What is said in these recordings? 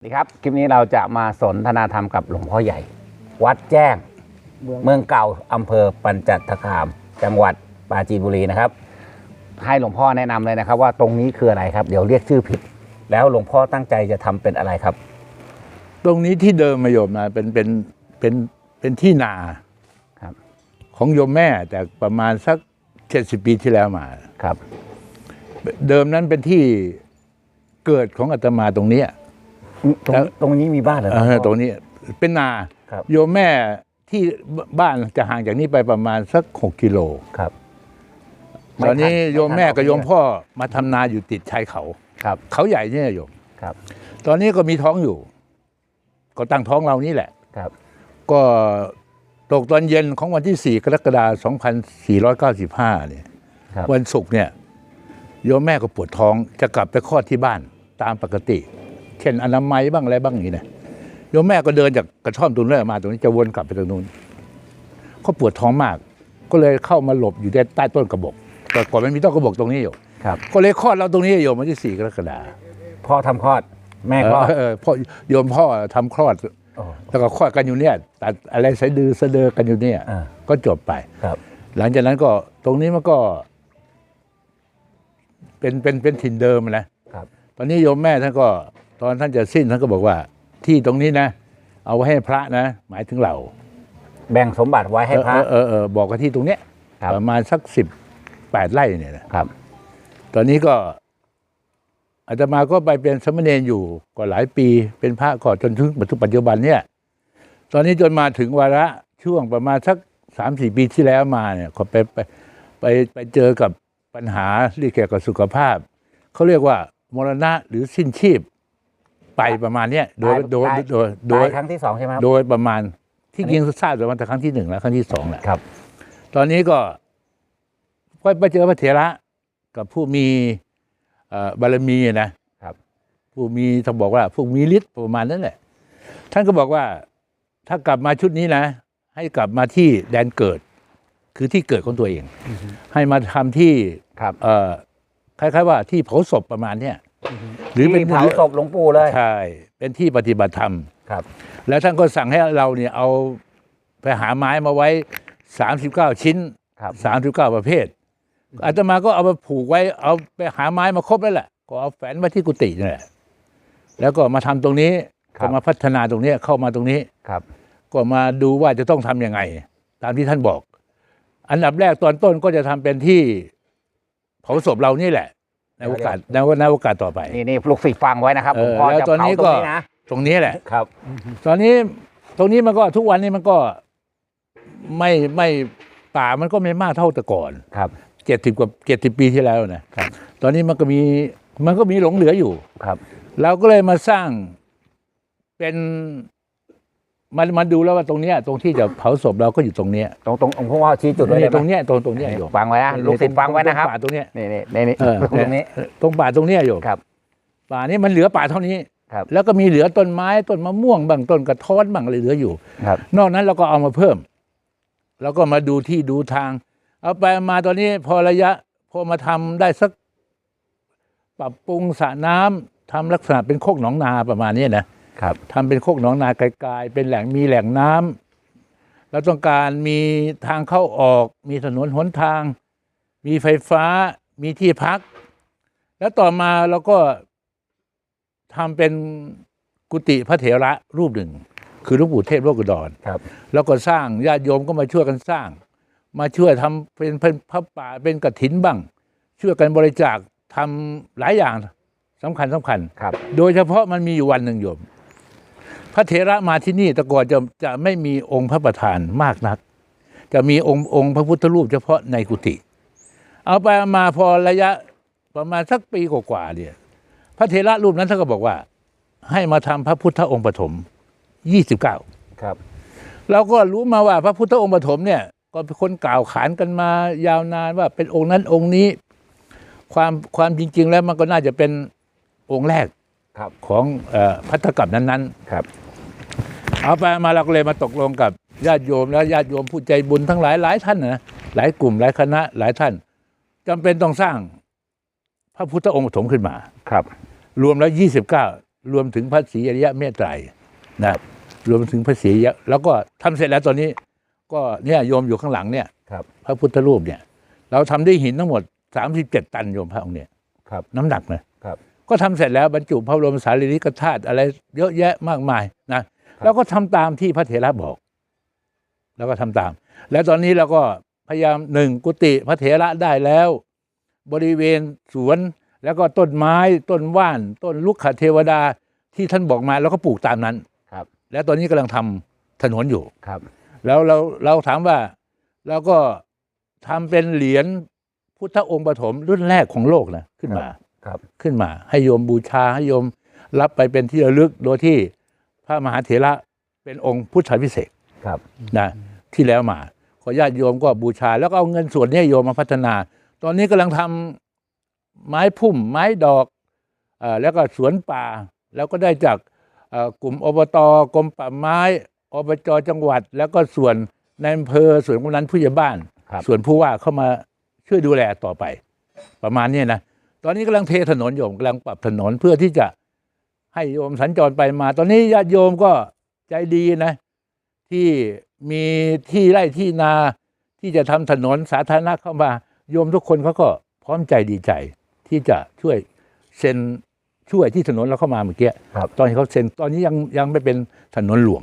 สวัสดีครับ คลิปนี้เราจะมาสนทนาธรรมกับหลวงพ่อใหญ่ วัดแจ้ง เมืองเก่าอำเภอปัญจัตคาม จังหวัดปราจีนบุรีนะครับ ให้หลวงพ่อแนะนำเลยนะครับ ว่าตรงนี้คืออะไรครับ เดี๋ยวเรียกชื่อผิด แล้วหลวงพ่อตั้งใจจะทำเป็นอะไรครับ ตรงนี้ที่เดิมมาโยมนะเป็นเป็นเป็นเป็นที่นาครับ ของโยมแม่แต่ประมาณสักเจ็ดสิบปีที่แล้วมา ครับ เดิมนั้นเป็นที่เกิดของอาตมาตรงเนี้ย ตรงแล้วตรงนี้มีบ้านเหรอเออตรงนี้เป็นนาครับโยมแม่ที่บ้านจะห่างจากนี้ไปประมาณสักหกกิโลครับตอนนี้ไม่ทันโยมแม่กับไม่ทันโยมพ่อมาทำนาอยู่ติดชายเขาครับ เขาใหญ่เนี่ยโยมครับ ตอนนี้ก็มีท้องอยู่ ก็ตั้งท้องเรานี่แหละครับ ก็ตกตอนเย็นของวันที่ 4 กรกฎาคม2495 เนี่ยครับวันศุกร์เนี่ย โยมแม่ก็ปวดท้องจะกลับไปคลอดที่บ้านตามปกติ เช่นอนามัยบ้างอะไรบ้างอย่างนี้นะโยมแม่ก็เดินจากกระท่อมตรงนั้นมาตรงนี้จะวนกลับไปตรงนู้นเขาปวดท้องมาก ก็เลยเข้ามาหลบอยู่ใต้ต้นกระบอกแต่ก่อนมันมีต้นกระบอกตรงนี้อยู่ครับก็เลยคลอดเราตรงนี้โยมวันที่4กรกฎาคมพ่อทำคลอด แม่คลอดเออเออพ่อโยมพ่อทำคลอดโอ้แล้วก็คลอดกันอยู่เนี่ยตัดอะไรสายดือสะเดอกันอยู่เนี่ยอ่าก็จบไปครับ หลังจากนั้นก็ตรงนี้มันก็ เป็นเป็นเป็นถิ่นเดิมนะครับ ตอนนี้โยมแม่ท่านก็ ตอนท่านจะสิ้นท่านก็บอกว่า ที่ตรงนี้นะ เอาไว้ให้พระนะ หมายถึงเราแบ่งสมบัติไว้ให้พระ เออเออเออบอกกันที่ตรงเนี้ยครับประมาณสักสิบแปดไร่เนี่ยนะครับ ตอนนี้ก็อาตมาก็ไปเป็นสมณเณรอยู่ก็หลายปีเป็นพระก่อนจนถึงปัจจุบันเนี่ย ตอนนี้จนมาถึงวาระช่วงประมาณสักสามสี่ปีที่แล้วมาเนี่ยก็ไปไปไปไปเจอกับปัญหาเรื่องเกี่ยวกับสุขภาพเขาเรียกว่ามรณะหรือสิ้นชีพ ไปประมาณเนี้ยโดยตายโดยตายโดยโดยตายครั้งที่สองใช่ไหมครับโดยประมาณที่จริงทราบแต่วันแต่ครั้งที่หนึ่งแล้วครั้งที่สองแหละครับ ตอนนี้ก็ก็ไปเจอพระเถระกับผู้มีเอ่อบารมีนะครับ ผู้มีต้องบอกว่าผู้มีฤทธิ์ประมาณนั้นแหละท่านก็บอกว่าถ้ากลับมาชุดนี้นะ ให้กลับมาที่แดนเกิด คือที่เกิดของตัวเอง ให้มาทำที่ครับเอ่อคล้ายๆว่าที่เผาศพประมาณเนี้ย หรือเป็นที่เผาศพหลวงปู่เลยใช่เป็นที่ปฏิบัติธรรมครับ แล้วท่านก็สั่งให้เราเนี่ยเอาไปหาไม้มาไว้ 39 ชิ้นครับ39ประเภทอาตมาก็เอามาผูกไว้ เอาไปหาไม้มาครบแล้วแหละก็เอาแฝนไว้ที่กุฏินี่แหละแล้วก็มาทำตรงนี้ครับก็มาพัฒนาตรงนี้เข้ามาตรงนี้ครับ ก็มาดูว่าจะต้องทำยังไง ตามที่ท่านบอก อันดับแรกตอนต้นก็จะทำเป็นที่เผาศพเรานี่แหละ ในโอกาสในในโอกาสต่อไปนี่นี่ลูกศิษย์ฟังไว้นะครับเอหลวองพ่อแล้วจะตอนเผานี้ตรก็งนี้นะตรงนี้แหละครับ ตอนนี้ตรงนี้มันก็ทุกวันนี้มันก็ไม่ไม่ป่ามันก็ไม่มากเท่าแต่ก่อนครับเจ็ดสิบกว่าเจ็ดสิบปีที่แล้วนะครับ ตอนนี้มันก็มีมันก็มีหลงเหลืออยู่ครับ เราก็เลยมาสร้างเป็น มันมันดูแล้วว่าตรงเนี้ยตรงที่จะเผาศพเราก็อยู่ตรงเนี้ยตรงตรงหลวงพ่อชี้จุดไว้เลเนี่ยยตรงเนี้ยตรงตรงเนี้ยโยมฟังไว้นะลูกศิษย์ฟังไว้นะครับตป่าตรงเนี้ยนี่นี่นี่นี่เออตรงนี้ตรงป่าตรงเนี้ยโยมครับป่านี้มันเหลือป่าเท่านี้ครับแล้วก็มีเหลือต้นไม้ต้นมะม่วงบางต้นกระท้อนบางอะไรเหลืออยู่ครับนอกนั้นเราก็เอามาเพิ่ม แล้วก็มาดูที่ดูทาง เอาไปมาตอนนี้พอระยะพอมาทำได้สัก ปรับปรุงสระน้ำทำลักษณะเป็นโคกหนองนาประมาณนี้นะ ครับทำเป็นโคกหนองนาไกลๆเป็นแหล่งมีแหล่งน้ำเราต้องการมีทางเข้าออก มีถนนหนทาง มีไฟฟ้า มีที่พัก แล้วต่อมาเราก็ทำเป็นกุฏิพระเถระรูปหนึ่ง คือหลวงปู่เทพโลกอุดรครับ แล้วก็สร้างญาติโยมก็มาช่วยกันสร้าง มาช่วยทำเป็นเป็นพระป่าเป็นกระถินบ้าง ช่วยกันบริจาคทำหลายอย่างสำคัญสำคัญครับโดยเฉพาะมันมีอยู่วันหนึ่งโยมพ ระเถระมาที่นี่แต่ก่อนจะจะไม่มีองค์พระประธานมากนัก จะมีองค์องค์พระพุทธรูปเฉพาะในกุฏิเอาไปเอามาพอระยะประมาณสักปีกว่าๆเนี่ยพระเถระรูปนั้นท่านก็บอกว่า ให้มาทำพระพุทธองค์ปฐมยี่สิบเก้าครับ เราก็รู้มาว่าพระพุทธองค์ปฐมเนี่ย ก็เป็นคนกล่าวขานกันมายาวนานว่าเป็นองค์นั้นองค์นี้ ความความจริง ๆ แล้วมันก็น่าจะเป็นองค์แรกครับของเอ่อพัทธกับนั้นครับๆ เอาไปมาเราก็เลยมาตกลงกับญาติโยมแล้วญาติโยมผู้ใจบุญทั้งหลายหลายท่านนะหลายกลุ่มหลายคณะหลายท่านจำเป็นต้องสร้างพระพุทธองค์ปฐมขึ้นมาครับ รวมแล้วยี่สิบเก้ารวมถึงพระศรีอริยะเมตไตรนะรวมถึงพระศรีอริยะแล้วก็ทำเสร็จแล้วตอนนี้ ก็เนี่ยโยมอยู่ข้างหลังเนี่ยครับพระพุทธรูปเนี่ย เราทำด้วยหินทั้งหมดสามสิบเจ็ดตันโยมพระองค์เนี่ยครับ น้ำหนักนะครับ ก็ทำเสร็จแล้วบรรจุพระบรมสารีริกธาตุอะไรเยอะแยะมากมายนะ เราก็ทำตามที่พระเถระบอก แล้วก็ทำตาม แล้วตอนนี้เราก็พยายามหนึ่งกุฏิพระเถระได้แล้ว บริเวณสวนแล้วก็ต้นไม้ต้นว่าน ต้นลุกขเทวดาที่ท่านบอกมาเราก็ปลูกตามนั้นครับ แล้วตอนนี้กำลังทำถนนอยู่ครับ แล้วเราเราถามว่าเราก็ทำเป็นเหรียญพุทธองค์ปฐมรุ่นแรกของโลกนะขึ้นมาครับ ขึ้นมาให้โยมบูชาให้โยมรับไปเป็นที่ระลึกโดยที่ พระมหาเถระเป็นองค์พุทธวิเศษครับนะที่แล้วมา ขอญาติโยมก็บูชา แล้วก็เอาเงินส่วนนี้โยมมาพัฒนา ตอนนี้กำลังทำไม้พุ่มไม้ดอกเออแล้วก็สวนป่า แล้วก็ได้จากเอ่อกลุ่มอบตกรมป่าไม้อบจจังหวัด แล้วก็ส่วนในอำเภอส่วนกำนันผู้ใหญ่บ้านครับส่วนผู้ว่าเข้ามาช่วยดูแลต่อไป ประมาณนี้นะตอนนี้กำลังเทถนนโยมกำลังปรับถนนเพื่อที่จะ ให้โยมสัญจรไปมา ตอนนี้ญาติโยมก็ใจดีนะ ที่มีที่ไร่ที่นาที่จะทำถนนสาธารณะเข้ามา โยมทุกคนเขาก็พร้อมใจดีใจ ที่จะช่วยเซ็นช่วยที่ถนนเราเข้ามาเมื่อกี้ครับตอนที่เขาเซ็นตอนนี้ยังยังไม่เป็นถนนหลวง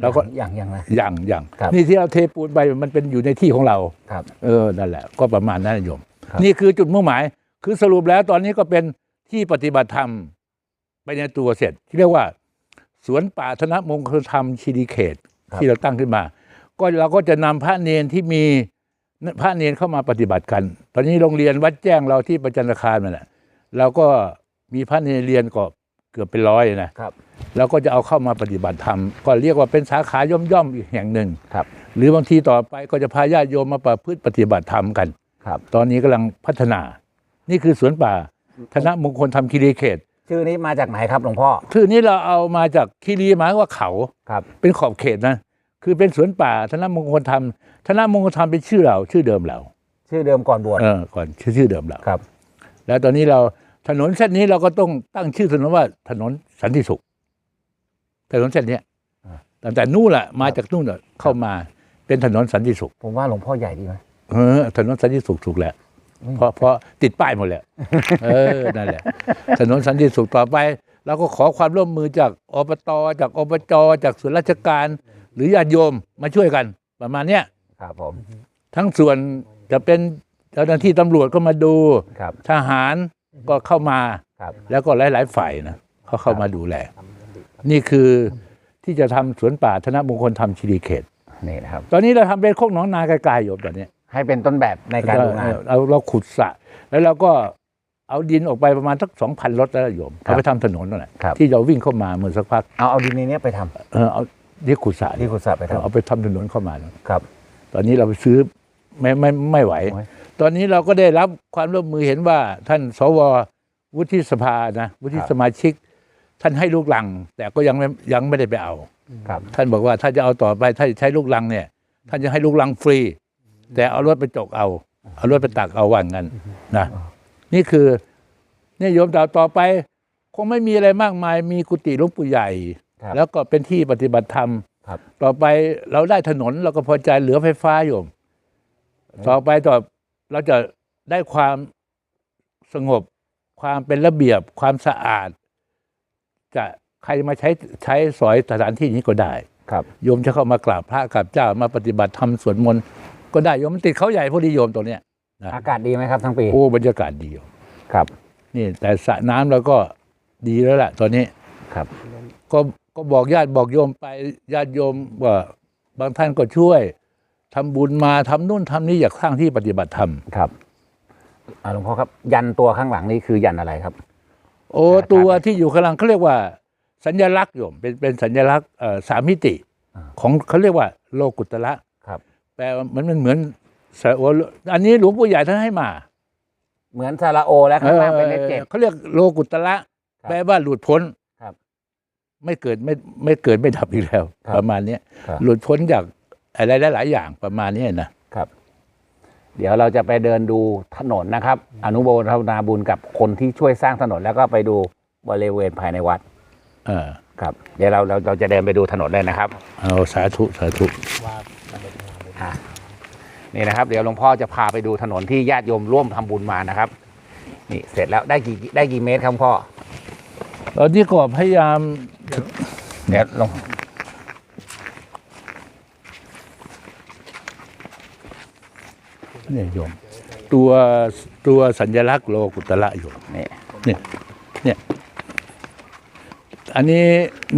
แล้วก็อย่างอย่างไรยังยังครับนี่ที่เราเทปูนไปมันเป็นอยู่ในที่ของเราครับเออนั่นแหละ ก็ประมาณนั้นนะโยมครับนี่คือจุดมุ่งหมาย คือสรุปแล้วตอนนี้ก็เป็นที่ปฏิบัติธรรม ไปในตัวเสร็จ ที่เรียกว่า สวนป่าธนมงคลธรรมชีดีเขต ที่เราตั้งขึ้นมา ก็เราก็จะนำพระเนนที่มีพระเนนเข้ามาปฏิบัติกัน ตอนนี้โรงเรียนวัดแจ้งเราที่ประจันตคามนั่นแหละเราก็มีพระเนรเรียนก็เกือบเป็นร้อยนะครับเราก็จะเอาเข้ามาปฏิบัติธรรม ก็เรียกว่าเป็นสาขาย่อมๆอีกแห่งหนึ่งครับ หรือบางทีต่อไปก็จะพาญาติโยมมาประพฤติปฏิบัติธรรมกันครับ ตอนนี้กำลังพัฒนา นี่คือสวนป่าธนมงคลธรรมคีรีเขต ชื่อนี้มาจากไหนครับหลวงพ่อ ชื่อนี้เราเอามาจากคีรีหมายว่าเขาครับ เป็นขอบเขตนะ คือเป็นสวนป่าธนมงคลธรรมธนมงคลธรรมเป็นชื่อเรา ชื่อเดิมเรา ชื่อเดิมก่อนบวชเออก่อนชื่อชื่อเดิมเราครับ แล้วตอนนี้เราถนนเส้นนี้เราก็ต้องตั้งชื่อถนนว่าถนนสันติสุข ถนนเส้นเนี้ยอ่าตั้งแต่นู่นแหละมาจากนู่นน่ะเข้ามาเป็นถนนสันติสุข ผมว่าหลวงพ่อใหญ่ดีไหมเออถนนสันติสุขถูกแหละ เพราะเพราะติดป้ายหมดแหละเออนั่นแหละ ถนนสันติสุขต่อไปเราก็ขอความร่วมมือจากอบตจากอบจจากส่วนราชการ หรือญาติโยมมาช่วยกัน ประมาณเนี้ยครับผม ทั้งส่วนจะเป็นเจ้าหน้าที่ตำรวจก็มาดูครับทหารก็เข้ามาครับแล้วก็หลาย ๆ ฝ่ายนะเขาเข้ามาดูแล นี่คือที่จะทำสวนป่าธนมงคลธรรมชีรีเขตนี่นะครับ ตอนนี้เราทำเป็นโคกหนองนาไกลๆอยู่ตอนนี้ ให้เป็นต้นแบบในการดูงานเราเราขุดสระแล้วเราก็เอาดินออกไปประมาณสักสองพันรถแล้วโยมครับเอาไปทำถนนนั่นแหละครับที่เราวิ่งเข้ามาเมื่อสักพักเอาเอาดินในนี้ไปทำเออเอาที่ขุดสระที่คุณสับไปทเอาไปทำถนนเข้ามาำครับ ตอนนี้เราไปซื้อไม่ไม่ไม่ไหวโอ้ยตอนนี้เราก็ได้รับความร่วมมือเห็นว่าท่านสววุฒิสภานะวุฒิสมาชิก ท่านให้ลูกลัง แต่ก็ยังไม่ยังไม่ได้ไปเอาครับ ท่านบอกว่าถ้าจะเอาต่อไปถ้าจะใช้ลูกลังเนี่ย ท่านจะให้ลูกลังฟรี แต่เอารถไปจกเอา เอารถไปตักเอาว่างั้นนะนี่คือเนี่ยโยมต่อต่อไป คงไม่มีอะไรมากมาย มีกุฏิหลวงปู่ใหญ่ครับแล้วก็เป็นที่ปฏิบัติธรรมครับต่อไปเราได้ถนนเราก็พอใจเหลือไฟฟ้าโยม ต่อไปต่อเราจะได้ความสงบความเป็นระเบียบความสะอาด จะใครมาใช้ใช้สอยสถานที่นี้ก็ได้ ครับ โยมจะเข้ามากราบพระกราบเจ้ามาปฏิบัติธรรมสวดมนต์ ก็ได้โยมมันติดเขาใหญ่พอดีโยมตรงเนี้ยนะอากาศดีไหมครับทั้งปีโอ้บรรยากาศดีโยมครับ นี่แต่สระน้ำเราก็ดีแล้วล่ะตอนนี้ครับ ก็ก็บอกญาติบอกโยมไปญาติโยมว่าบางท่านก็ช่วยทำบุญมาทำนู่นทำนี่อยากสร้างที่ปฏิบัติธรรมครับอ่าหลวงพ่อครับ ยันตัวข้างหลังนี่คือยันอะไรครับ โอ้ครับตัวที่อยู่ข้างหลังเขาเรียกว่า สัญลักษณ์โยมเป็นเป็นสัญลักษณ์เอ่อสามมิติอ่าของเขาเรียกว่าโลกุตระครับ แปลว่ามันมันเหมือนสระโออันนี้หลวงปู่ใหญ่ท่านให้มาเหมือนซาลาโอและข้างล่างเป็นเลขเจ็ด เขาเรียกโลกุตระครับแปลว่าหลุดพ้นครับไม่เกิดไม่ไม่เกิดไม่ดับอีกแล้ว ครับประมาณเนี้ยครับ หลุดพ้นจากอะไรหลายๆอย่างประมาณเนี้ยนะ ครับ เดี๋ยวเราจะไปเดินดูถนนนะครับ อนุโมทนาบุญกับคนที่ช่วยสร้างถนนแล้วก็ไปดูบริเวณภายในวัดเออครับ เดี๋ยวเราเราเราจะเดินไปดูถนนเลยนะครับ เอาสาธุสาธุ อะนี่นะครับ เดี๋ยวหลวงพ่อจะพาไปดูถนนที่ญาติโยมร่วมทำบุญมานะครับ นี่เสร็จแล้วได้กี่ได้กี่เมตรครับหลวงพ่อตอนนี้ก็พยายามเดี๋ยวหลวงเนี่ยโยม ตัวตัวสัญลักษณ์โลกุตระโยมนี่เนี่ยเนี่ย อันนี้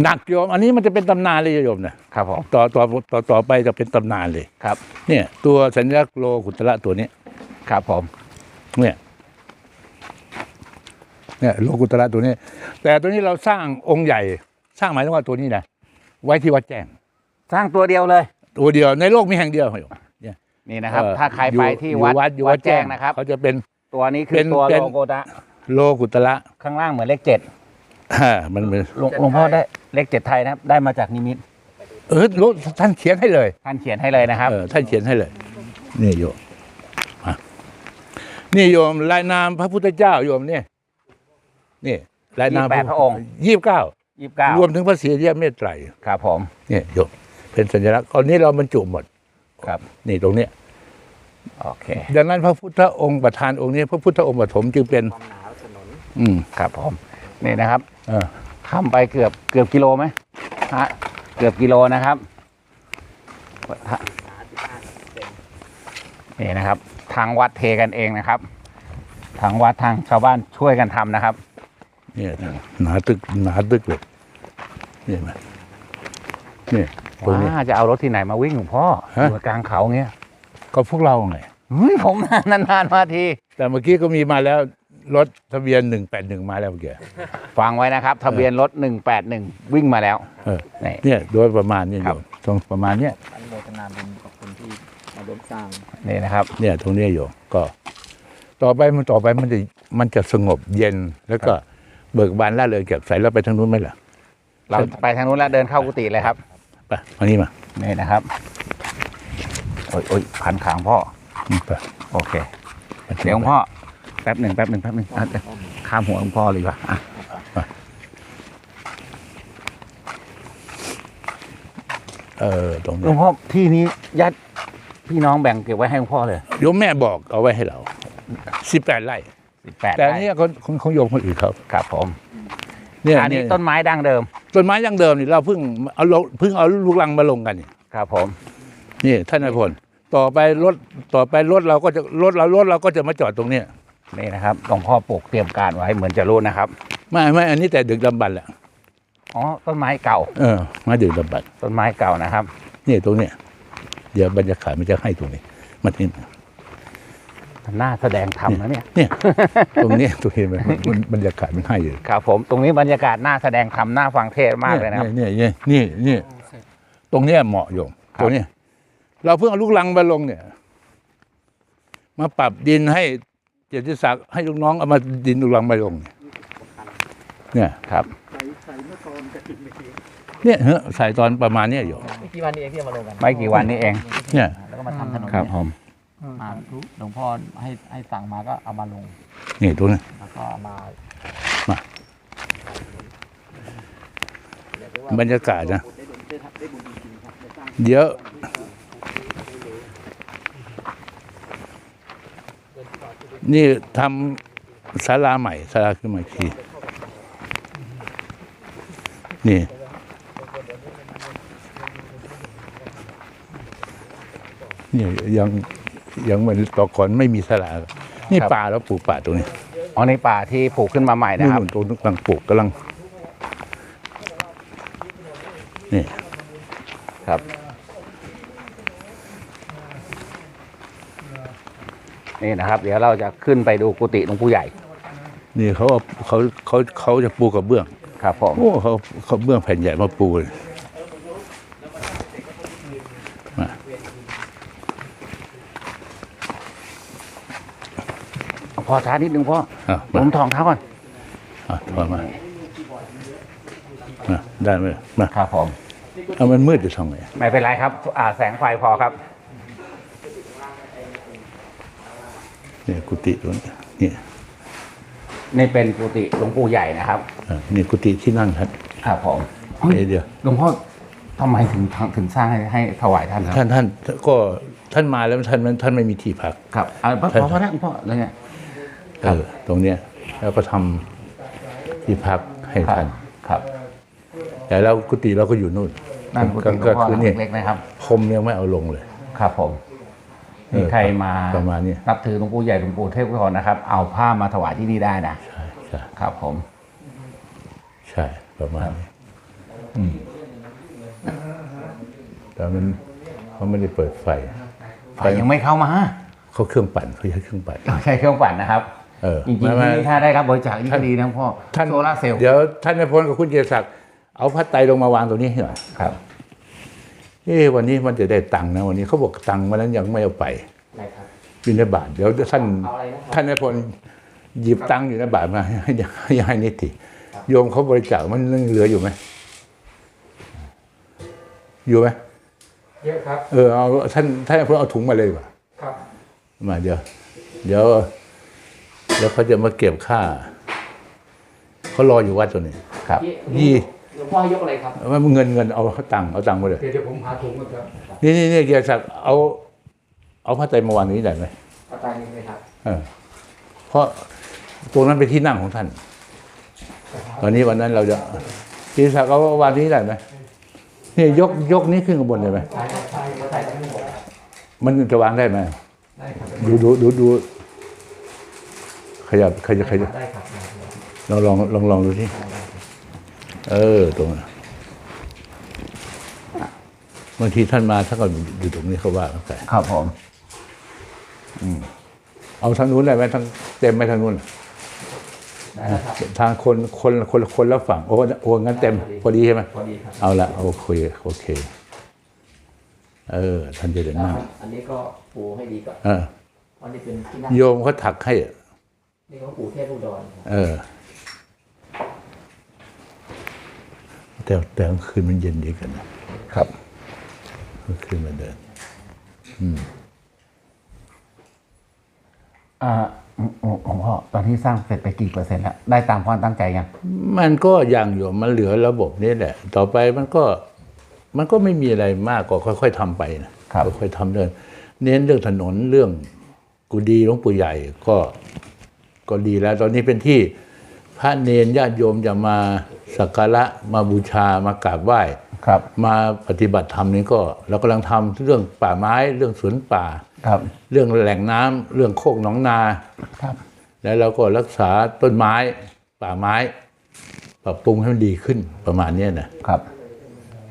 หนักโยม อันนี้มันจะเป็นตำนานเลยโยมนะครับผมต่อต่อต่อต่อไปจะเป็นตำนานเลยครับ เนี่ย ตัวสัญลักษณ์โลกุตระตัวเนี้ยครับผมเนี่ยเนี่ยโลกุตระตัวนี้ แต่ตัวนี้เราสร้างองค์ใหญ่ สร้างหมายถึงว่าตัวนี้นะไว้ที่วัดแจ้ง สร้างตัวเดียวเลย ตัวเดียวในโลกมีแห่งเดียวโยมเนี่ยนี่นะครับเอ่อถ้าใครอยู่ไปที่อยู่วัดวัดอยู่วัวัดดแจ้แจ้งงนะครับเขาจะเป็นตัวนี้คืเป็อนตัวเป็นโลโกตะโลกุตระข้างล่างเหมือนเลขเจ็ด อ่ามันเป็นหลวงหลวงพ่อได้เลขเจ็ดไทยนะครับ ได้มาจากนิมิตเออรู้ท่านเขียนให้เลยท่านเขียนให้เลยนะครับ เออท่านเขียนให้เลย นี่โยมอะนี่โยมลายนามพระพุทธเจ้าโยมเนี่ยนี่ลายนาม28พระองค์ ยี่สิบเก้ายี่สิบเก้ารวมถึงพระศรีอริยเมตไตรครับผม เนี่ยโยมเป็นสัญลักษณ์ตอนนี้เราบรรจุหมด ครับ นี่ตรงเนี้ย โอเค ดังนั้นพระพุทธองค์ประธานองค์นี้ พระพุทธองค์ปฐมจึงเป็น อืม ครับผม นี่นะครับเออข้ามไปเกือบเกือบกิโลไหมฮะเกือบกิโลนะครับนี่นะครับ ทางวัดเทกันเองนะครับ ทางวัดทางชาวบ้านช่วยกันทำนะครับเนี่ยหนาตึกหนาตึกเลยเนี่ยมันเนี่ยตรงนี้ว้าจะเอารถที่ไหนมาวิ่งหลวงพ่อฮะอยู่กลางเขาเงี้ยก็พวกเราไงเฮ้ยผมนานๆมาที แต่เมื่อกี้ก็มีมาแล้ว รถทะเบียนหนึ่งแปดหนึ่งมาแล้วเมื่อกี้ฟังไว้นะครับ ทะเบียนรถหนึ่งแปดหนึ่งวิ่งมาแล้ว เออนี่เนี่ยโดยประมาณเนี่ยครับโยมตรงประมาณเนี้ยอนุโมทนาบุญกับคนที่มาร่วมสร้างนี่นะครับ เนี่ย ตรงเนี้ยโยมก็ ต่อไปมันต่อไปมันจะมันจะสงบเย็นแล้วก็เบิกบานล่าเริงเก็บใส่แล้วไปทางนู้นไหมล่ะเราไปทางนู้นแล้วเดินเข้ากุฏิเลยครับไปมานี่มานี่นะครับโอ้ยโอ้ยพันขางพ่ออืมไปโอเคเดี๋ยวหลวงพ่อ แป๊บหนึ่งแป๊บหนึ่งแป๊บหนึ่งอะเดี๋ยวข้ามหัวหลวงพ่อเลยดีกว่าอะเออตรงหลนี้วงพ่อที่นี้ญาติพี่น้องแบ่งเก็บไว้ให้หลวงพ่อเลยโยมแม่บอกเอาไว้ให้เราสิบแปดไร่ สิบแปดแต่อันนี้คนของของโยมคนอื่นเขาครับผมเนี่ยอันนี้เยต้นไม้ดั้งเดิมต้นไม้ยังเดิมนี่เราเพิ่งเอาลงเพิ่งเอาลูกลังมาลงกันนี่ครับผม นี่ท่านนายพลต่อไปรถต่อไปรถเราก็จะรถเรารถเราก็จะมาจอดตรงเนี้ย นี่นะครับหลวงพ่อปลูกเตรียมการไว้เหมือนจะรู้นะครับ ไม่ไม่อันนี้แต่ดึกดำบรรพ์แหละอ๋อต้นไม้เก่า เออมาดึกดำบรรพ์ต้นไม้เก่านะครับนี่ตรงเนี้ยเดี๋ยวบรรยากาศมันจะให้ตรงนี้มันนี่หน้าแสดงธรรมนะเนี่ยเนี่ยตรงเนี้ยตรงนี้มันมันบรรยากาศมันให้อยู่ครับผมตรงนี้บรรยากาศน่าแสดงธรรมน่าฟังเทศน์มากเลยนะครับเนี่ยเนี่ยเนี่ยเนี่ยตรงเนี้ยเหมาะโยมครับตรงเนี้ยเราเพิ่งเอาลูกลังมาลงเนี่ย มาปรับดินให้ เจติศักดิ์ให้ลูกน้องเอามาดินลูกลังมาลง เนี่ยครับเนี่ยเฮ้ยใส่ตอนประมาณเนี้ยโยมไม่กี่วันนี้เองที่เอามาลงกันไม่กี่วันนี้เอง เนี่ยแล้วก็มาทำถนนครับเนี่ยผมมาหลวงพ่อให้ให้สั่งมาก็เอามาลง นี่ตรงนี้แล้วก็เอามา บรรยากาศนะ เดี๋ยว นี่ทำศาลาใหม่ศาลาขึ้นมาอีกทีนี่เนี่ยยังยังเหมือนต่อก่อนไม่มีศาลานี่ป่าแล้วปลูกป่าตรงนี้อ๋อในป่าที่ปลูกขึ้นมาใหม่นะครับนู่นตรงนู้นกำลังปลูกกำลัง นี่ครับ นี่นะครับ เดี๋ยวเราจะขึ้นไปดูกุฏิหลวงปู่ใหญ่ นี่เขาเอาเขาเขาเขาจะปูกระเบื้องครับผมโอ้เขาเขาเบื้องแผ่นใหญ่มาปูเลยมาพอช้านิดนึงพ่ออะผมมาทองเท้าก่อนอะถอยมามาได้ไหมมาครับผมเอามันมืดจะทำไงไม่เป็นไรครับอ่าแสงไฟพอครับ เนี่ยกุฏิตรงนี้นี่นี่เป็นกุฏิหลวงปู่ใหญ่นะครับอะนี่กุฏิที่นั่งท่านครับผมเดี๋ยว หลวงพ่อทำไมถึงถึงสร้างให้ให้ถวายท่านครับท่านท่านก็ท่านมาแล้วท่านท่านไม่มีที่พัก ครับเอาพอท่านพอแล้วหลวงพ่ออะไรเงี้ยเออตรงเนี้ยแล้วก็ทำที่พักให้ครับท่านครับ แต่แล้วกุฏิเราก็อยู่นู่นนั่นกุฏิหลก็วงพ่อคือหลัเนี่ยงเล็กๆนะครับพรมยังไม่เอาลงเลย ครับผมเออ มีใครมาประมาณนี้นับถือหลวงปู่ใหญ่หลวงปู่เทพก็นะครับ เอาผ้ามาถวายที่นี่ได้นะใช่ใช่ครับผม ใช่ประมาณนี้แต่มันเขาไม่ได้เปิดไฟไฟยังไม่เข้ามาเขาเครื่องปั่นเขาใช้เครื่องปั่นใช้เครื่องปั่นนะครับเออจริงๆไม่ที่ไม่นี่ถ้าได้รับบริจาคนี่ก็ดีนะหลวงพ่อท่านโซลาร์เซลล์เดี๋ยวท่านนายพลกับคุณเจยรศักดิ์เอาพระไตรลงมาวางตรงนี้ให้หน่อยครับ เอ๊ะวันนี้มันจะได้ตังค์นะวันนี้เขาบอกตังค์วันนั้นยังไม่เอาไปบินบาทเดี๋ยวท่านท่านนายพลหยิบตังค์อยู่ในบาทมาให้ให้ให้ให้นิติโยมเขาบริจาคมันยังเหลืออยู่ไหมอยู่ไหมเยอะครับ เออเอาท่านท่านนายพลเอาถุงมาเลยดีกว่าครับ มาเดี๋ยว เดี๋ยวเดี๋ยวเขาจะมาเก็บค่าเขารออยู่วัดตัวนี้ครับยี่ หลวงพ่อยกอะไรครับว่าเงินเงินเอาตังค์เอาตังค์มาเลยเดี๋ยวเดี๋ยวผมหาถุงก่อนครับนี่นี่นี่เกียรติศักดิ์เอา เอาผ้าไตรมาวางตรงนี้ได้ไหมเอาตายนี่เลยครับเออเพราะตรงนั้นเป็นที่นั่งของท่าน ตอนนี้วันนั้นเราจะเกียรติศักดิ์เอาวางตรงนี้ได้ไหมนี่ยกยกนี้ขึ้นข้างบนได้ไหมตายตายตายทั้งหมดครับมันจะวางได้ไหมได้ครับดูดูดูดูขยับขยับขยับได้ครับลองลองลองลองดูที่ เออตรงนั้นบางทีท่านมาท่านก็อยู่ตรงนี้เขาว่ากันไปครับผมเอาทางนู้นได้ไหมทางเต็มไหมทางนู้นได้ครับทางคนคนคนคนละฝั่งโอ้โอ้งั้นเต็ม พอดีใช่ไหมพอดีครับเอาละโอเคโอเค เออ ท่านจะเดินหน้าอันนี้ก็ปูให้ดีก่อนเอออันนี้เป็นที่นั่งโยมเขาถักให้นี่ก็ปูเทพอุดรครับเออ แต่แต่กลางคืนมันเย็นดีกันนะครับกลางคืนมาเดินอ่าหลวงพ่อตอนที่สร้างเสร็จไปกี่เปอร์เซ็นต์แล้วได้ตามความตั้งใจยังมันก็ยังอยู่มันเหลือระบบนี้แหละ ต่อไปมันก็มันก็ไม่มีอะไรมากก็ค่อย ๆทำไปนะครับค่อยๆทำเดินเน้นเรื่องถนนเรื่องกุฏิหลวงปู่ใหญ่ก็ก็ดีแล้ว ตอนนี้เป็นที่พระเนนญาติโยมจะมา สักการะมาบูชามากราบไหว้ครับ มาปฏิบัติธรรมนี้ก็เรากำลังทำเรื่องป่าไม้ เรื่องสวนป่าครับ เรื่องแหล่งน้ำเรื่องโคกหนองนาครับ แล้วเราก็รักษาต้นไม้ ป่าไม้ ปรับปรุงให้มันดีขึ้นประมาณเนี้ยนะครับ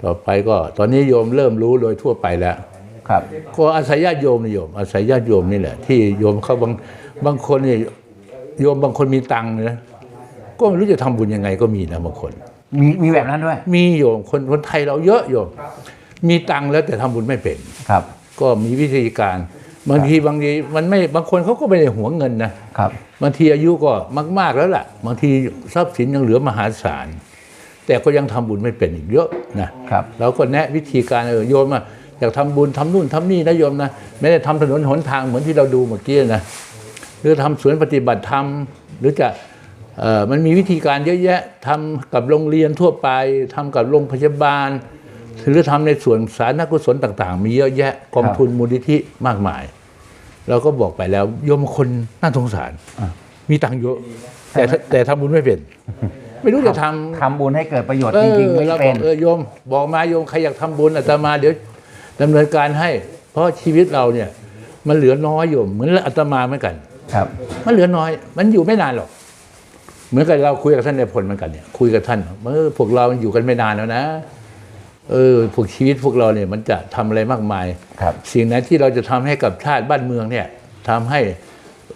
ต่อไปก็ตอนนี้โยมเริ่มรู้โดยทั่วไปแล้วครับก็อาศัยญาติโยมนะโยม อาศัยญาติโยมนี่แหละที่โยมเขาบางบางคนเนี่ยโยมบางคนมีตังค์นะ ก็ไม่รู้จะทำบุญยังไงก็มีนะบางคน มีมีแบบนั้นด้วย มีโยมคนคนไทยเราเยอะโยม มีตังค์แล้วแต่ทำบุญไม่เป็นครับ ก็มีวิธีการบางทีบางทีมันไม่บางคนเขาก็ไม่ได้หวงเงินนะครับบางทีอายุก็มาก ๆแล้วล่ะ บางทีทรัพย์สินยังเหลือมหาศาลแต่ก็ยังทำบุญไม่เป็นอีกเยอะนะครับเราก็แนะวิธีการเออโยมอะอยากทำบุญทำนู่นทำนี่นะโยมนะไม่ได้ทำถนนหนทางเหมือนที่เราดูเมื่อกี้นะหรือทำสวนปฏิบัติธรรมหรือจะเอ่อ มันมีวิธีการเยอะแยะทำกับโรงเรียนทั่วไปทำกับโรงพยาบาล หรือทำในส่วนสาธารณกุศลต่างๆ มีเยอะแยะกองทุนมูลนิธิมากมาย เราก็บอกไปแล้วโยมคนน่าสงสาร มีตังค์เยอะแต่แต่ทำบุญไม่เป็น ไม่รู้จะทำทำบุญให้เกิดประโยชน์เอจอริงๆไม่เราบเป็อนกเออโยม บอกมาโยมใครอยากทำบุญอาตมาเดี๋ยวดำเนินการให้ เพราะชีวิตเราเนี่ย มันเหลือน้อยโยมเหมือนอาตมาเหมือนกัน ครับ มันเหลือน้อย มันอยู่ไม่นานหรอก เหมือนกับเราคุยกับท่านในพลเหมือนกันเนี่ยคุยกับท่านเออพวกเราอยู่กันไม่นานแล้วนะ เออพวกชีวิตพวกเราเนี่ยมันจะทำอะไรมากมายครับสิ่งไหนที่เราจะทำให้กับชาติบ้านเมืองเนี่ยทำให้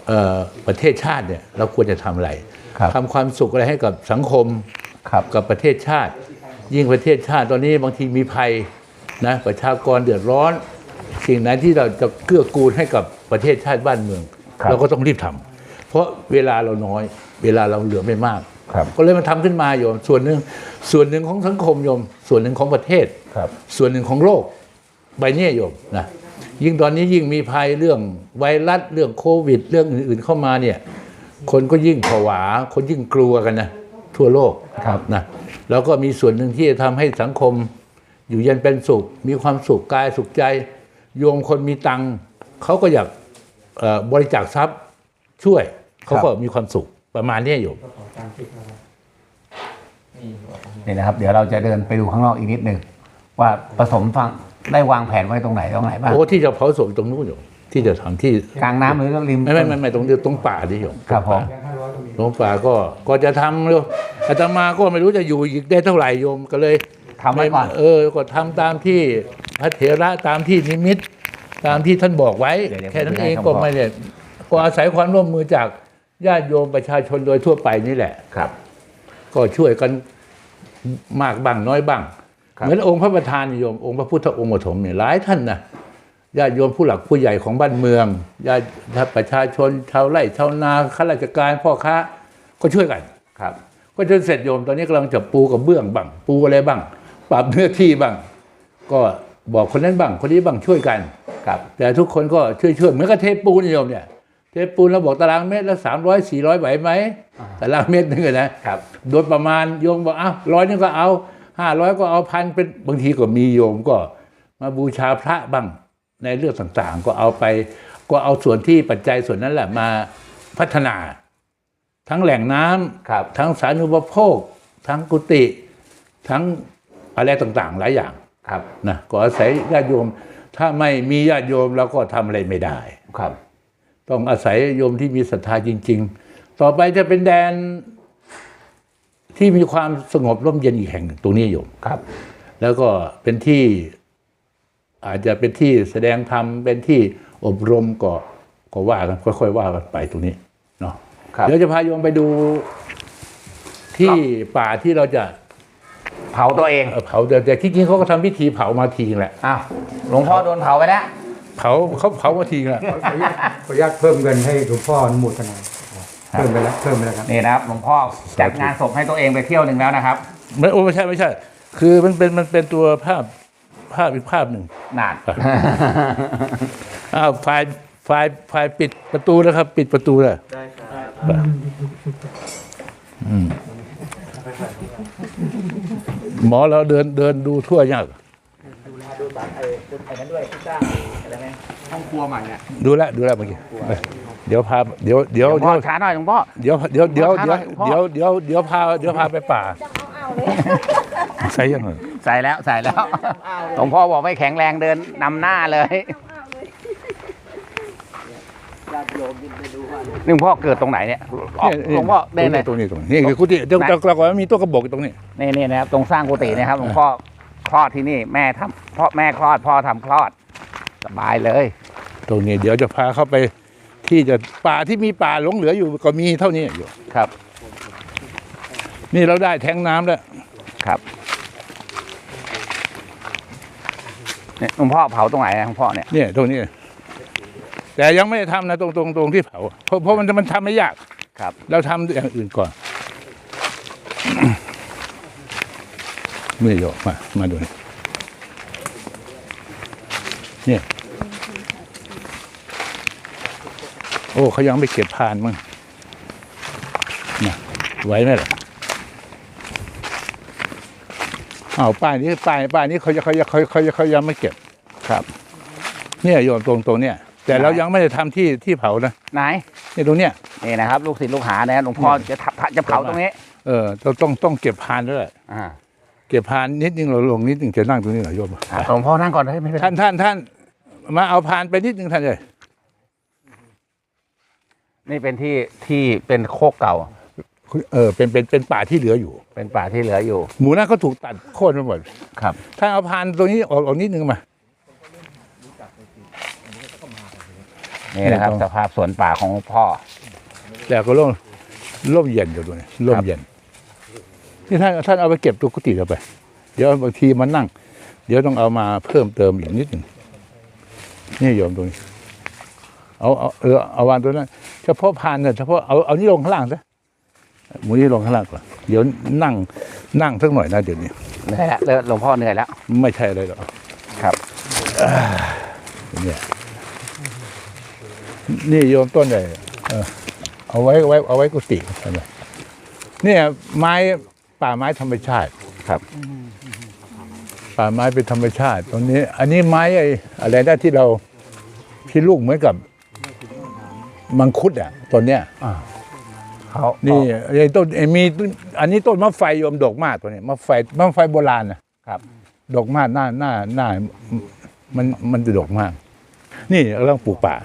เอ่อประเทศชาติเนี่ยเราควรจะทำอะไรครับทำความสุขอะไรให้กับสังคมครับกับประเทศชาติ ยิ่งประเทศชาติตอนนี้บางทีมีภัยนะประชากรเดือดร้อน สิ่งไหนที่เราจะเกื้อกูลให้กับประเทศชาติบ้านเมืองครับเราก็ต้องรีบทำ เพราะเวลาเราน้อย เวลาเราเหลือไม่มากครับก็เลยมาทำขึ้นมาโยมส่วนหนึ่งส่วนหนึ่งของสังคมโยม ส่วนหนึ่งของประเทศครับส่วนหนึ่งของโลกใบเนี้ยโยมนะยิ่งตอนนี้ยิ่งมีภัยเรื่องไวรัสเรื่องโควิด เรื่องอื่น ๆเข้ามาเนี่ย คนก็ยิ่งผวา คนยิ่งกลัวกันนะทั่วโลกครับนะแล้วก็มีส่วนหนึ่งที่จะทำให้สังคมอยู่เย็นเป็นสุข มีความสุขกายสุขใจ โยมคนมีตังค์เขาก็อยากเอ่อบริจาคทรัพย์ช่วย เขาก็มีความสุขประมาณเนี้ยโยมก็ขอตามคลิปนะครับนี่หัวของนี่นะครับ เดี๋ยวเราจะเดินไปดูข้างนอกอีกนิดหนึ่งว่าผสมฟังได้วางแผนไว้ตรงไหนตรงไหนบ้างโอ้ที่จะเผาศพตรงนู้นโยมที่จะทำที่กลางน้ำหรือริมไม่ไม่ไม่ไม่ตรงนี้ตรงป่าดิโยมครับผมตรงป่าก็ก็จะทำโยมอาตมาก็ไม่รู้จะอยู่อีกได้เท่าไหร่โยมก็เลยทำไว้ก่อนเออ ก็ทำตามที่พระเถระตามที่นิมิต ตามที่ท่านบอกไว้เดี๋ยวๆแค่นั้นผมจะเองให้ก็คำตอบไม่ได้ก็อาศัยความร่วมมือจาก ญาติโยมประชาชนโดยทั่วไปนี่แหละครับ ก็ช่วยกันมากบ้างน้อยบ้างครับเหมือนองค์พระประธานนิยมองค์พระพุทธองค์ปฐมเนี่ยหลายท่านนะญาติโยมผู้หลักผู้ใหญ่ของบ้านเมืองญาติประชาชนชาวไร่ชาวนาข้าราชการพ่อค้าก็ช่วยกันครับ ก็จนเสร็จโยมตอนนี้กำลังจะปูกระเบื้องบ้าง ปูอะไรบ้าง ปรับเนื้อที่บ้าง ก็บอกคนนั้นบ้าง คนนี้บ้างช่วยกันครับ แต่ทุกคนก็ช่วยช่วยๆเหมือนกับเทปูนโยมเนี่ยเทปูนเราบอกตารางเมตรละสามร้อยสี่ร้อยไหวไหมตารางเมตรหนึงอะนะครับโดยประมาณโยมบอกอ้าวร้อยนึงก็เอาห้าร้อยก็เอาพันเป็นบางทีก็มีโยมก็ มาบูชาพระบ้างในเรื่องต่างๆ ก็เอาไป ก็เอาส่วนที่ปัจจัยส่วนนั้นแหละมาพัฒนา ทั้งแหล่งน้ำครับทั้งสาธารณูปโภค ทั้งกุฏิทั้งอะไรต่างๆ หลายอย่างครับนะก็อาศัยญาติโยม ถ้าไม่มีญาติโยมเราก็ทำอะไรไม่ได้ครับ ต้องอาศัยโยมที่มีศรัทธาจริง ๆ ต่อไปจะเป็นแดนที่มีความสงบร่มเย็นอีกแห่งหนึ่งตรงนี้โยมครับ แล้วก็เป็นที่อาจจะเป็นที่แสดงธรรมเป็นที่อบรมก็ก็ว่ากันค่อยๆว่ากันไปตรงนี้เนาะครับเดี๋ยวจะพาโยมไปดูที่ป่าที่เราจะเผาตัวเองเอ่อเผาแต่แต่ที่จริงเขาก็ทำพิธีเผามาทีแหละอ้าวหลวงพ่อโดนเผาไปแล้ว เผาเขาเผามาทีแหละขออนุญาตขออนุญาตเพิ่มเงินให้หลวงพ่ออนุโมทนาเพิ่มไปแล้วเพิ่มไปแล้วครับนี่นะครับหลวงพ่อจัดงานศพให้ตัวเองไปเที่ยวหนึ่งแล้วนะครับไม่โอ้ไม่ใช่ไม่ใช่ คือมันเป็นมันเป็นตัวภาพภาพอีกภาพหนึ่งนานอ้าวไฟล์ไฟล์ไฟล์ปิดประตูแล้วครับ ปิดประตูเลยได้ครับอืมหมอเราเดินเดินดูทั่วยากดูดูบัตรไอ้ดูไอ้นั้นด้วยที่สร้างอะไรไหมห้องครัวใหม่เนี่ยดูแลวดูแลวเมื่อกี้ไปเดี๋ยวพาเดี๋ยวเดี๋ยวหลวงพ่เดี๋อยวช้าหน่อยหลวงพ่อ เดี๋ยวเดี๋ยวเดี๋ยวเดี๋ยวพ่อเดี๋ยวเดี๋ยวเดี๋ยวพาเดี๋ยวพาไปป่าใส่ยังไงใส่แล้วใส่แล้วหลวงพ่อบอกไม่แข็งแรงเดินนำหน้าเลยนี่หลวงพ่อเกิดตรงไหนเนี่ยออกหลวงพ่อได้ไหนตรงนี้ตรงนี้นี่คือกุฏิเดี๋ยวเราเราก็มีตัวกระบอกอยู่ตรงนี้นี่นี่นะครับตรงสร้างกุฏินะครับหลวงพ่อคลอดที่นี่แม่ทำพ่อแม่คลอดพ่อทำคลอด สบายเลย ตรงนี้เดี๋ยวจะพาเข้าไปที่จะป่าที่มีป่าหลงเหลืออยู่ก็มีเท่านี้อยู่ครับ นี่เราได้แทงน้ำแล้วครับเนี่ยหลวงพ่อเผาตรงไหนนะหลวงพ่อเนี่ยเนี่ยตรงนี้ แต่ยังไม่ได้ทำนะตรงตรงตรงที่เผาเพราะเพราะมันมันทำไม่ยาก ครับ เราทำอย่างอื่นก่อนไม่โยกมามาดูนี่ เนี่ย โอ้เขายังไม่เก็บพานมั้งนะไหวไหมล่ะอ้าวป้ายนี้ป้ายป้ายนี้เขาจะเขาจะเขาเขาเขายังไม่เก็บครับ เนี่ยโยมตรงตรงเนี่ย แต่เรายังไม่ได้ทำที่ที่เผานะไหนนี่ตรงเนี้ยนี่นะครับลูกศิษย์ลูกหานะครับหลวงพ่อจะทับจะเผาตรงนี้ เออต้องต้องต้องเก็บพานด้วยอ่าเก็บพานนิดนึงเราลงนิดนึงจะนั่งตรงนี้หน่อยโยมอะหลวงพ่อนั่งก่อนเลยไม่เป็นไรท่านท่านท่าน มาเอาพานไปนิดนึงท่านเลยนี่เป็นที่ที่เป็นโคกเก่า เออเป็นเป็นเป็นป่าที่เหลืออยู่ เป็นป่าที่เหลืออยู่ หมูนั่นก็ถูกตัดโค่นไปหมดครับท่านเอาพานตรงนี้ออกออกนิดนึงมานี่นะครับนี่ตรงสภาพสวนป่าของหลวงพ่อ แต่ก็ร่มร่มเย็นอยู่ตรงนี้ร่มเย็นนี่ท่านท่านเอาไปเก็บตัวกุฏิเราไป เดี๋ยวบางทีมันนั่ง เดี๋ยวต้องเอามาเพิ่มเติมอีกนิดหนึ่ง นี่โยมตรงนี้เอาเอาเออเอาวางตัวนั้นเฉพาะพานเนี่ยเฉพาะเอาเอานี่ลงข้างล่างซะหมูนี่ลงข้างล่างก่อนเดี๋ยวนั่งนั่งสักหน่อยนะเดี๋ยวนี้เหนื่อยแล้วเริ่มหลวงพ่อเหนื่อยแล้วไม่ใช่อะไรหรอกครับเนี่ยนี่โยมต้นใหญ่เออเอาไว้เอาไว้เอาไว้กุฏิใช่ไหมเนี่ยไม้ป่าไม้ธรรมชาติครับ ป่าไม้เป็นธรรมชาติ ตรงนี้ อันนี้ไม้ไอ้อะไรนะที่เราที่ลูกเหมือนกับมังคุดอะต้นเนี้ยเขานี่ไอ้ต้นไอ้มีอันนี้ต้นมะไฟโยมดอกมากตัวเนี้ยมะไฟมะไฟโบราณนะครับดอกมากหน้าหน้าหน้ามันมันจะดอกมาก นี่เราต้องปลูกป่า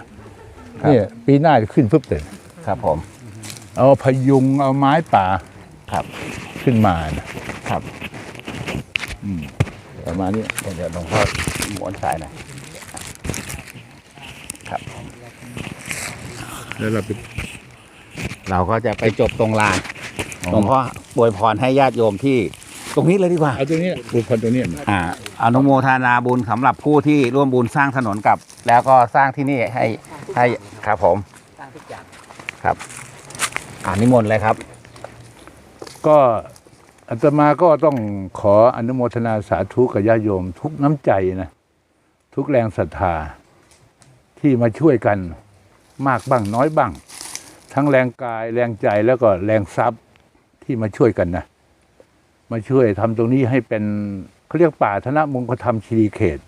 นี่ปีหน้าจะขึ้นปุ๊บเลยครับผม เอาพยุงเอาไม้ป่าครับ ขึ้นมานะครับ อืม ประมาณนี้เดี๋ยวเดี๋ยวหลวงพ่อม้วนสายหน่อยแล้วเราไปเราก็จะไปจบตรงลานหลวงพ่ออวยพรให้ญาติโยมที่ ตรงนี้เลยดีกว่า เอาตรงนี้ปลูกพันธุ์ตรงนี้มาอ่าอนุโมทนาบุญสำหรับผู้ที่ร่วมบุญสร้างถนนกับ แล้วก็สร้างที่นี่ให้ให้ครับผมสร้างทุกอย่างครับ อ่านิมนต์เลยครับ ก็ อาตมาก็ต้องขออนุโมทนาสาธุกับญาโยม ทุกน้ำใจนะ ทุกแรงศรัทธาที่มาช่วยกันมากบ้างน้อยบ้าง ทั้งแรงกายแรงใจแล้วก็แรงทรัพย์ที่มาช่วยกันนะมาช่วยทำตรงนี้ให้เป็นเขาเรียกป่าธนมงคลธรรมชีรีเขต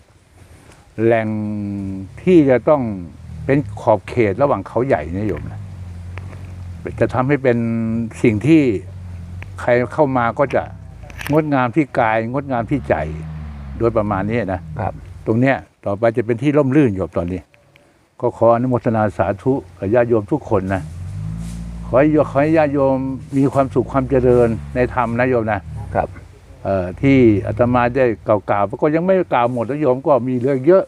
แหล่งที่จะต้องเป็นขอบเขตระหว่างเขาใหญ่นยโยมนะจะทำให้เป็นสิ่งที่ ใครเข้ามาก็จะงดงามที่กาย งดงามที่ใจ โดยประมาณนี้นะครับ ตรงเนี้ยต่อไปจะเป็นที่ร่มรื่นโยมตอนนี้ ก็ขออนุโมทนาสาธุกับญาติโยมทุกคนนะขอให้โยขอให้ญาติโยมมีความสุขความเจริญในธรรมนะโยมนะครับเอ่อที่อาตมาได้กล่าวๆก็ยังไม่กล่าวหมดนะโยมก็มีเรื่องเยอะ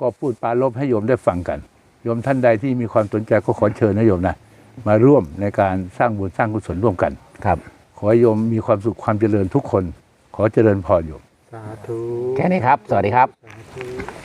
ก็พูดปรารบให้โยมได้ฟังกันโยมท่านใดที่มีความสนใจก็ขอเชิญนะโยมนะมาร่วมในการสร้างบุญสร้างกุศลร่วมกันครับ ขอโยมมีความสุขความเจริญทุกคน ขอเจริญพรโยม สาธุ แค่นี้ครับ สวัสดีครับ สาธุ